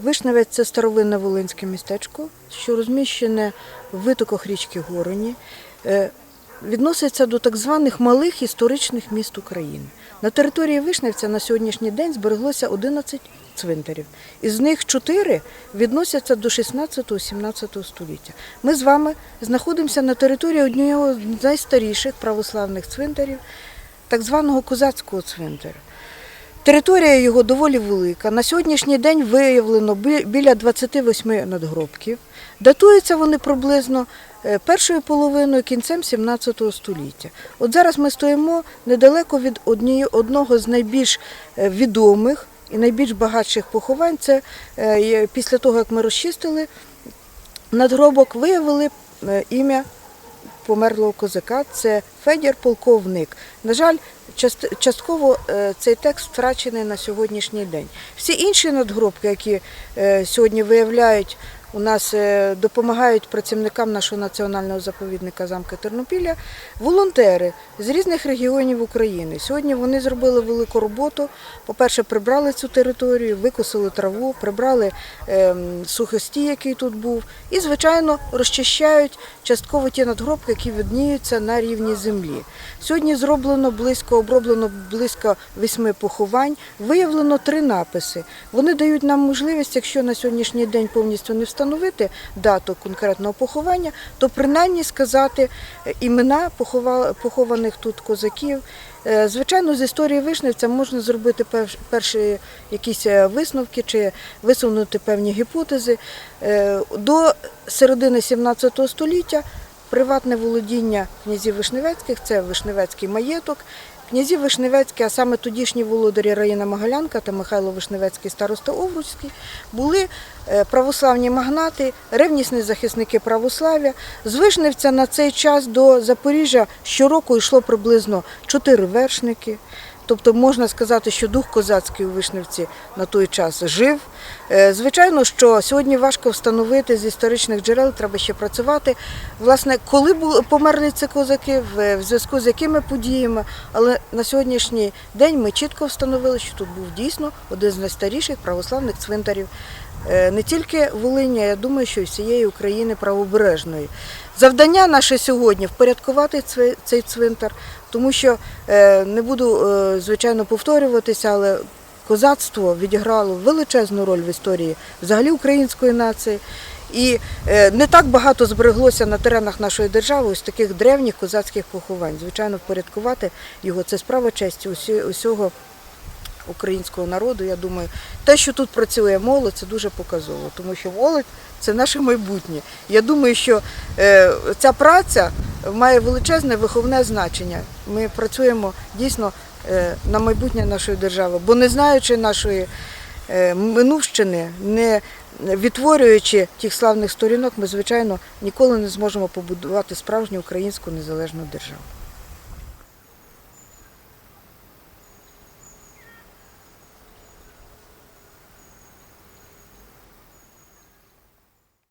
Вишневець це старовинне волинське містечко, що розміщене в витоках річки Гороні. Е, Відноситься до так званих малих історичних міст України. На території Вишневця на сьогоднішній день збереглося 11 цвинтарів. Із них 4 відносяться до 16-17 століття. Ми з вами знаходимося на території одного з найстаріших православних цвинтарів, так званого козацького цвинтаря. Територія його доволі велика. На сьогоднішній день виявлено бі- біля 28 надгробків. Датуються вони приблизно е, першою половиною кінцем 17 століття. От зараз ми стоїмо недалеко від однієї- одного з найбільш е, відомих і найбільш багатших поховань. Це е, після того, як ми розчистили надгробок, виявили ім'я померлого козака. Це Федір Полковник. На жаль, частково е, цей текст втрачений на сьогоднішній день. Всі інші надгробки, які е, сьогодні виявляють у нас е, допомагають працівникам нашого національного заповідника замка Тернопілля, волонтери з різних регіонів України. Сьогодні вони зробили велику роботу. По-перше, прибрали цю територію, викосили траву, прибрали ем, сухостій, який тут був, і, звичайно, розчищають частково ті надгробки, які видніються на рівні землі. Сьогодні зроблено близько, оброблено близько восьми поховань, виявлено три написи. Вони дають нам можливість, якщо на сьогоднішній день повністю не встановити дату конкретного поховання, то принаймні сказати е, імена похованих тут козаків. Е, Звичайно, з історії Вишневця можна зробити перші якісь е, висновки чи висунути певні гіпотези. До середини 17 століття приватне володіння князів Вишневецьких це Вишневецький маєток. Князі Вишневецькі, а саме тодішні володарі Раїна Могилянка та Михайло Вишневецький староста Овруцький, були е, православні магнати, ревнісні захисники православ'я. З Вишневця на цей час до Запоріжжя щороку йшло приблизно чотири вершники. Тобто можна сказати, що дух козацький у Вишневці на той час жив. Е, Звичайно, що сьогодні важко встановити з історичних джерел, треба ще працювати. Власне, коли померли ці козаки, в в зв'язку з якими подіями, але на сьогоднішній день ми чітко встановили, що тут був дійсно один з найстаріших православних цвинтарів е, не тільки Волині, а я думаю, що й всієї України правобережної. Завдання наше сьогодні впорядкувати цей цвинтар, тому що е, не буду, е, звичайно, повторюватися, але козацтво відіграло величезну роль в історії взагалі української нації. І е, не так багато збереглося на теренах нашої держави ось таких древніх козацьких поховань. Звичайно, впорядкувати його це справа честі усього українського народу. Я думаю, те, що тут працює молодь, це дуже показово, тому що молодь це наше майбутнє. Я думаю, що ця праця має величезне виховне значення. Ми працюємо дійсно е, на майбутнє нашої держави, бо не знаючи нашої е, минувщини, не відтворюючи тих славних сторінок, ми, звичайно, ніколи не зможемо побудувати справжню українську незалежну державу.